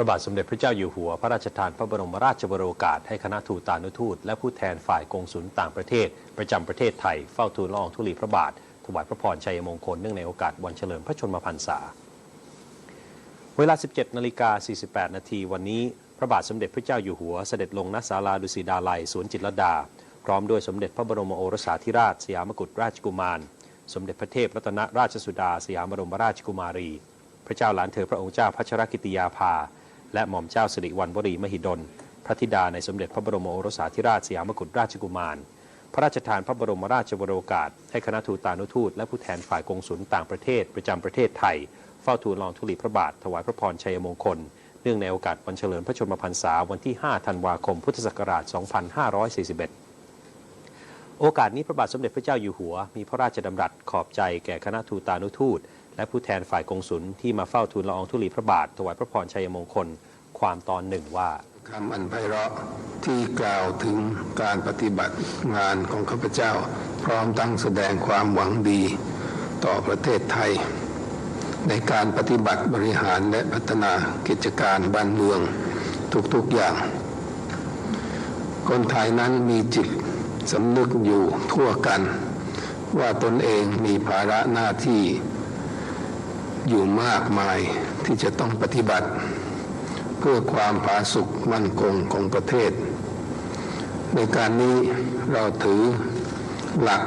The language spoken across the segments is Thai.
ระบาทสมเด็จพระเจ้าอยู่หัว พระราชทานพระบรมราชวโรกาสให้คณะทูตานุทูต และผู้แทนฝ่ายกงสุลต่างประเทศ ประจำประเทศไทย เฝ้าทูลละอองธุลีพระบาท ถวายพระพรชัยมงคลเนื่องในโอกาสวันเฉลิมพระชนมพรรษา เวลา 17นาฬิกา48 นาทีวันนี้ พระบาทสมเด็จพระเจ้าอยู่หัวเสด็จลงณศาลาดุสิดาลัยสวนจิตรลดา พร้อมด้วยสมเด็จพระบรมโอรสาธิราชสยามกุฎราชกุมาร สมเด็จพระเทพรัตนราชสุดาสยามบรมราชกุมารี พระเจ้าหลานเธอพระองค์เจ้าพัชรกิติยาภา และหม่อมเจ้าสิริวัณวรีมหิดล พระธิดาในสมเด็จพระบรมโอรสาธิราชสยามกุฎราชกุมาร พระราชทานพระบรมราชวโรกาส ให้คณะทูตานุทูตและผู้แทนฝ่ายกงสุลต่างประเทศประจำประเทศไทย เฝ้าทูลละอองธุลีพระบาทถวายพระพรชัยมงคล เนื่องในโอกาสวันเฉลิมพระชนมพรรษาวันที่ 5 ธันวาคม พุทธศักราช 2541โอกาสนี้พระบาทสมเด็จพระเจ้าอยู่หัว มีพระราชดำรัสขอบใจแก่คณะทูตานุทูต และผู้แทนฝ่ายกงสุลที่มาเฝ้าทูลละอองธุลีพระบาทถวายพระพรชัยมงคลความตอนหนึ่งว่าคำอันไพเราะที่กล่าวถึงการปฏิบัติงานของข้าพเจ้า พร้อมทั้งแสดงความหวังดีต่อประเทศไทย ในการปฏิบัติบริหารและพัฒนากิจการบ้านเมืองทุกๆอย่าง คนไทยนั้นมีจิตสำนึกอยู่ทั่วกัน ว่าตนเองมีภาระหน้าที่ อยู่มากมายที่จะต้องปฏิบัติ เพื่อความผาสุกมั่นคงของประเทศ ในการนี้เราถือหลัก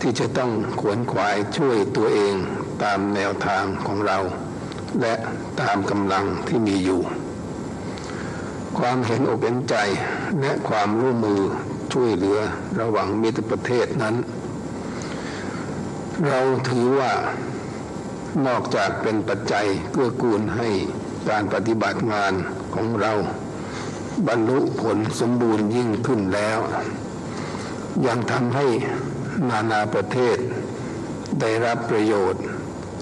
ที่จะต้องขวนขวายช่วยตัวเองตามแนวทางของเรา และตามกำลังที่มีอยู่ ความเห็นอกเห็นใจและความร่วมมือช่วยเหลือระหว่างมิตรประเทศนั้น เราถือว่า นอกจากเป็นปัจจัยเกื้อกูลให้การปฏิบัติงานของเรา บรรลุผลสมบูรณ์ยิ่งขึ้นแล้ว ยังทำให้นานาประเทศ ได้รับประโยชน์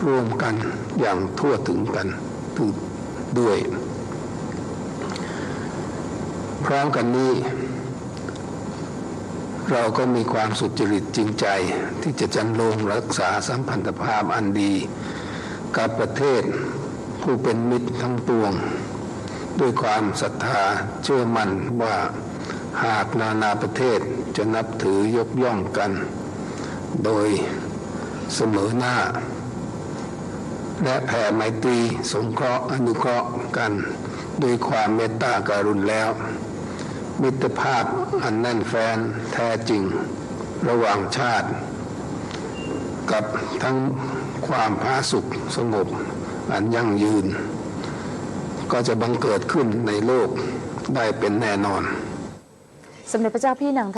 ร่วมกันอย่างทั่วถึงกันด้วย พร้อมกันนี้ เราก็มีความสุจริตจริงใจที่จะจันลงรักษาสัมพันธภาพอันดี กับประเทศ ผู้เป็นมิตรทั้งปวง ด้วยความศรัทธาเชื่อมั่นว่าหากนานาประเทศจะนับถือยกย่องกัน โดยเสมอหน้า และแผ่ไมตรีสงเคราะห์อนุเคราะห์กันด้วยความเมตตาการุณแล้ว มิตรภาพอันแน่นแฟ้นแท้จริง ระหว่างชาติ กับทั้งความผาสุกสงบ อันยั่งยืน ก็จะบังเกิดขึ้นในโลกได้เป็นแน่นอน สมเด็จพระเจ้าพี่นาง